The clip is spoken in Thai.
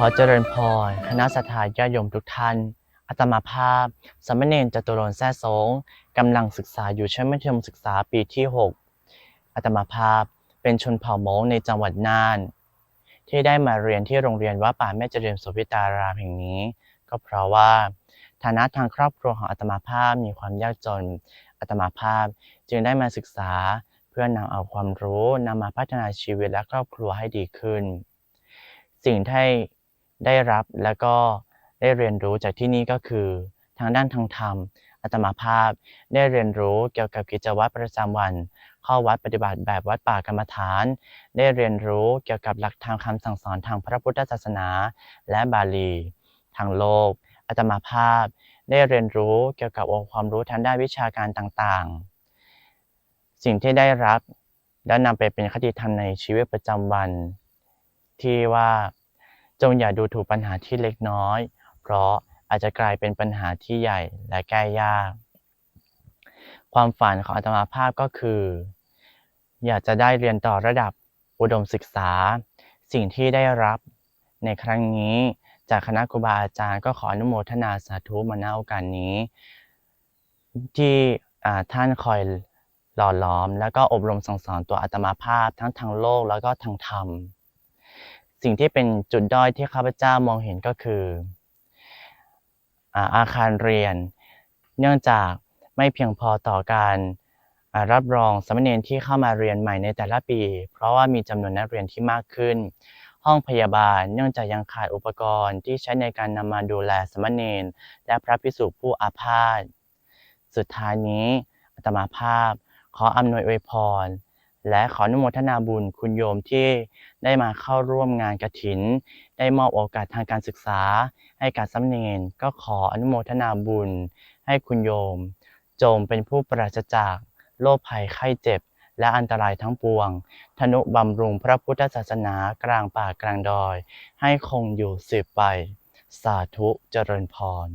ขอเจริญพร คณะสัตยาญาติโยมทุกท่าน อาตมาภาพสามเณรจตุรนแซ่สงกำลังศึกษาอยู่ชั้นมัธยมศึกษาปีที่ 6 อาตมาภาพเป็นชนเผ่ามงในจังหวัดน่าน ที่ได้มาเรียนที่โรงเรียนวัดป่าแม่เจริญโสภิตารามแห่งนี้ ก็เพราะว่าฐานะทางครอบครัวของอาตมาภาพมีความยากจน อาตมาภาพจึงได้มาศึกษาเพื่อนำเอาความรู้นำมาพัฒนาชีวิตและครอบครัวให้ดีขึ้น สิ่งที่ ได้รับแล้วก็ได้เรียนรู้จากที่นี่ก็คือ ทางด้านทางธรรมอาตมาภาพ ได้เรียนรู้เกี่ยวกับกิจวัตรประจำวัน ข้าวัดปฏิบัติแบบวัดป่ากรรมฐาน ได้เรียนรู้เกี่ยวกับหลักธรรมคำสั่งสอนทางพระพุทธศาสนา และบาลี ทางโลกอาตมาภาพ ได้เรียนรู้เกี่ยวกับองค์ความรู้ทางด้านวิชาการต่างๆ สิ่งที่ได้รับแล้นำไปเป็นคติธรรมในชีวิตประจำวัน ที่ว่า จงอย่าดูถูกปัญหาที่เล็กน้อย เพราะอาจจะกลายเป็นปัญหาที่ใหญ่และแก้ยาก ความฝันของอาตมาภาพก็คือ อยากจะได้เรียนต่อระดับอุดมศึกษา สิ่งที่ได้รับในครั้งนี้จากคณะครูบาอาจารย์ก็ขออนุโมทนาสาธุมาณโอกาสนี้ ที่ท่านคอยหล่อหลอม แล้วก็อบรมสั่งสอนตัวอาตมาภาพทั้งทางโลกแล้วก็ทางธรรม สิ่งที่เป็นจุดด้อยที่ข้าพเจ้ามองเห็นก็คืออาอาคารเรียน เนื่องจากไม่เพียงพอต่อการรับรองสามเณรที่เข้ามาเรียนใหม่ในแต่ละปี เพราะว่ามีจำนวนนักเรียนที่มากขึ้น ห้องพยาบาลเนื่องจากยังขาดอุปกรณ์ที่ใช้ในการนำมาดูแลสามเณรและพระภิกษุผู้อาพาธสุดท้ายนี้อาตมาภาพ ขออำนวยอวยพร และขออนุโมทนาบุญคุณโยมที่ได้มาเข้าร่วมงานกฐิน ได้มอบโอกาสทางการศึกษา ให้กับสามเณรก็ขออนุโมทนาบุญ ให้คุณโยม จงเป็นผู้ปราศจากโรคภัยไข้เจ็บ และอันตรายทั้งปวง ธนุบำรุงพระพุทธศาสนากลางป่ากลางดอย ให้คงอยู่สืบไป สาธุเจริญพร